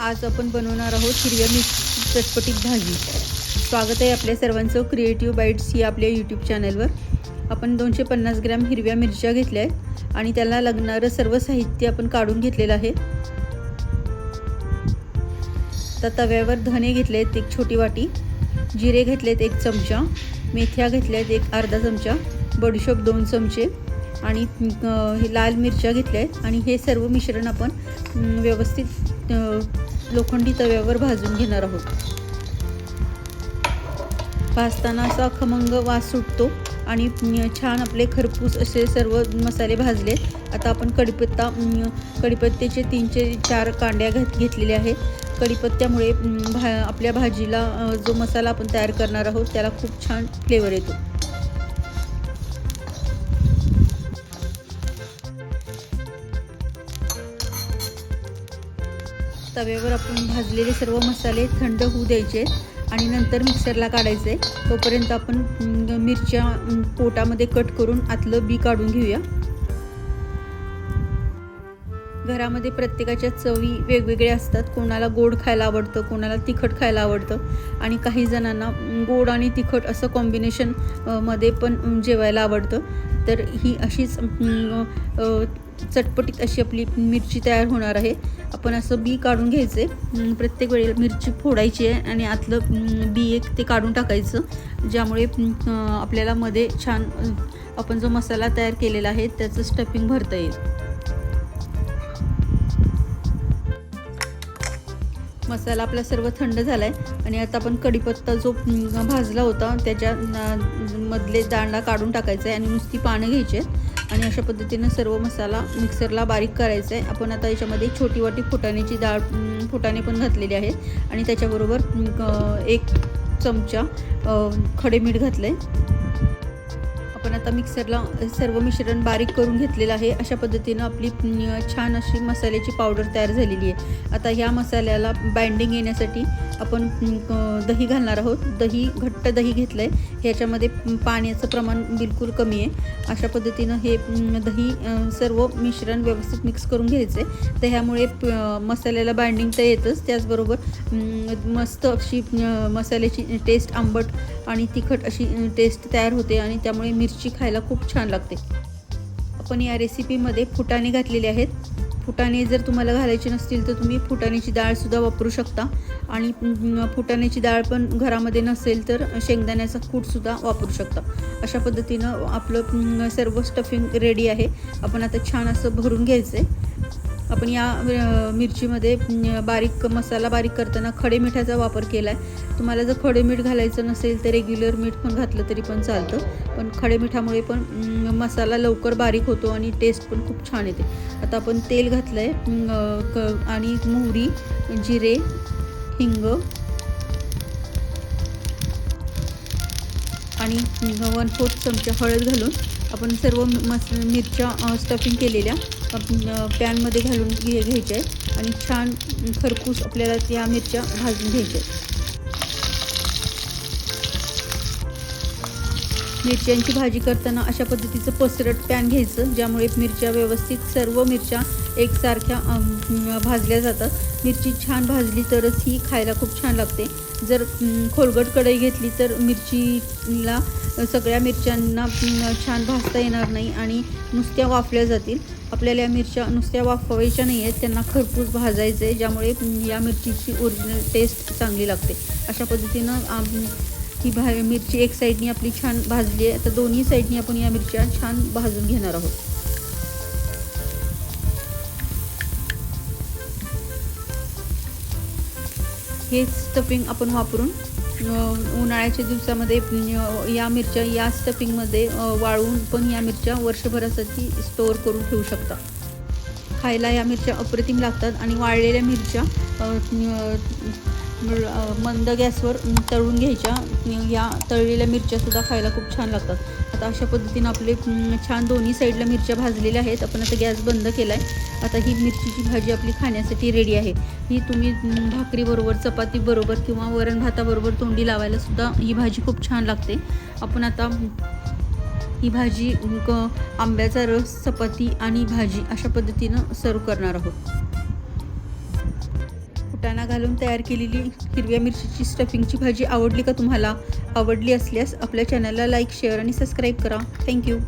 आज आपण बनवणार आहोत हिरव्या मिरची चटपटीत भाजी. स्वागत आहे आपल्या सर्वांचं क्रिएटिव्ह बाईट्स या आपल्या यूट्यूब चॅनलवर आपण दोनशे पन्नास ग्रॅम हिरव्या मिरच्या घेतल्या आहेत आणि त्याला लागणारं सर्व साहित्य आपण काढून घेतलेलं आहे. तर तव्यावर धने घेतले आहेत एक छोटी वाटी जिरे घेतलेत एक चमचा मेथ्या घेतल्या आहेत एक अर्धा चमचा बडीशोप दोन चमचे आणि हे लाल मिरच्या घेतल्या आहेत आणि हे सर्व मिश्रण आपण व्यवस्थित लोखंडी तव्यावर भाजून घेणार आहोत. भाजताना असा खमंग वास सुटतो आणि छान आपले खरपूस असे सर्व मसाले भाजले. आता आपण कढीपत्ता कडीपत्त्याचे कढीपत्त्याचे तीनचे चार कांड्या घात घेतलेल्या आहेत. कढीपत्त्यामुळे भा आपल्या भाजीला जो मसाला आपण तयार करणार आहोत त्याला खूप छान फ्लेवर येतो. तव्यावर आपण भाजलेले सर्व मसाले थंड होऊ द्यायचे आणि नंतर मिक्सरला काढायचे. तोपर्यंत आपण मिरच्या पोटामध्ये कट करून आतलं बी काढून घेऊया. घरामध्ये प्रत्येकाच्या चवी वेगवेगळ्या असतात. कोणाला गोड खायला आवडतं कोणाला तिखट खायला आवडतं. आणि काही जणांना गोड आणि तिखट असं कॉम्बिनेशनमध्ये पण जेवायला आवडतं. तर ही अशीच चटपटीत अशी आपली मिरची तयार होणार आहे. आपण असं बी काढून घ्यायचे. प्रत्येक वेळेला मिरची फोडायची आहे आणि आतलं बी एक ते काढून टाकायचं. ज्यामुळे आपल्याला मध्ये छान आपण जो मसाला तयार केलेला आहे त्याचं स्टफिंग भरता येईल. मसाला आपला सर्व थंड झाला आहे आणि आता आपण कढीपत्ता जो भाजला होता त्याच्या मधले दांडा काढून टाकायचा आहे आणि नुसती पानं घ्यायची आहेत. आणि अशा पद्धतीनं सर्व मसाला मिक्सरला बारीक करायचा आहे आपण आता याच्यामध्ये छोटी वाटी फुटाण्याची डाळ फुटाणे पण घातलेली आहे. आणि त्याच्याबरोबर एक चमचा खडे मीठ घातलं आहे आपण आता मिक्सरला सर्व मिश्रण बारीक करून घेतलेलं आहे. अशा पद्धतीनं आपली छान अशी मसाल्याची पावडर तयार झालेली आहे. आता ह्या मसाल्याला बाइंडिंग येण्यासाठी आपण दही घालणार आहोत. दही घट्ट दही घेतलं आहे ह्याच्यामध्ये पाण्याचं प्रमाण बिलकुल कमी आहे. अशा पद्धतीनं हे दही सर्व मिश्रण व्यवस्थित मिक्स करून घ्यायचं आहे तर ह्यामुळे मसाल्याला बाइंडिंग तर येतच. त्याचबरोबर मस्त अशी मसाल्याची टेस्ट आंबट आणि तिखट अशी टेस्ट तयार होते आणि त्यामुळे मिरची खायला खूप छान लागते. आपण या रेसिपीमध्ये फुटाणे घातलेले आहेत. फुटाणे जर तुम्हाला घालायचे नसतील तर तुम्ही फुटाण्याची डाळसुद्धा वापरू शकता. आणि फुटाण्याची डाळ पण घरामध्ये नसेल तर शेंगदाण्याचा कूटसुद्धा वापरू शकता. अशा पद्धतीनं आपलं सर्व स्टफिंग रेडी आहे. आपण आता छान असं भरून घ्यायचं आहे आपण या मिरचीमध्ये बारीक मसाला बारीक करताना खडे मिठाचा वापर केला आहे तुम्हाला जर खडे मीठ घालायचं नसेल तर रेग्युलर मीठ पण घातलं तरी पण चालतं. पण खडे मिठामुळे पण मसाला लवकर बारीक होतो आणि टेस्ट पण खूप छान येते. आता आपण तेल घातलं आहे आणि मोहरी जिरे हिंग आणि वन फोर्थ चमचा हळद घालून आपण सर्व मस मिरच्या स्टफिंग केलेल्या. पॅनमध्ये घालून घे घ्यायचे आहेत आणि छान खरपूस आपल्याला त्या मिरच्या भाजून घ्यायच्या आहेत. मिरच्यांची भाजी करताना अशा पद्धतीचं पसरट पॅन घ्यायचं ज्यामुळे मिरच्या व्यवस्थित सर्व मिरच्या एकसारख्या भाजल्या जातात. मिरची छान भाजली तरच ही खायला खूप छान लागते. जर खोलगट कढई घेतली तर मिरचीला सगळ्या मिरच्यांना छान भाजता येणार नाही आणि नुसत्या वाफल्या जातील. आपल्याला या मिरच्या नुसत्या वाफवायच्या नाही आहेत त्यांना खरपूस भाजायचं आहे ज्यामुळे या मिरचीची ओरिजिनल टेस्ट चांगली लागते. अशा पद्धतीनं ही भा मिरची एक साईडनी आपली छान भाजली आहे तर दोन्ही साईडनी आपण या मिरच्या छान भाजून घेणार आहोत. हेच स्टफिंग आपण वापरून उन्हाळ्याच्या दिवसामध्ये या मिरच्या या स्टफिंगमध्ये वाळवून पण या मिरच्या वर्षभरासाठी स्टोअर करून ठेवू शकता. खायला या मिरच्या अप्रतिम लागतात आणि वाळलेल्या मिरच्या मंद गॅसवर तळून घ्यायच्या. या तळलेल्या मिरच्यासुद्धा खायला खूप छान लागतात. आता अशा पद्धतीनं आपले छान दोन्ही साईडला मिरच्या भाजलेल्या आहेत. आपण आता गॅस बंद केला आहे आता ही मिरचीची भाजी आपली खाण्यासाठी रेडी आहे. ही तुम्ही भाकरीबरोबर चपातीबरोबर किंवा वरण भाताबरोबर तोंडी लावायलासुद्धा ही भाजी खूप छान लागते. आपण आता ही भाजी क आंब्याचा रस चपाती आणि भाजी अशा पद्धतीनं सर्व करणार आहोत. घालून तयार केलेली हिरव्या मिरचीची स्टफिंगची भाजी आवडली का तुम्हाला? आवडली असल्यास आपल्या चॅनलला लाईक शेअर आणि सबस्क्राईब करा. Thank you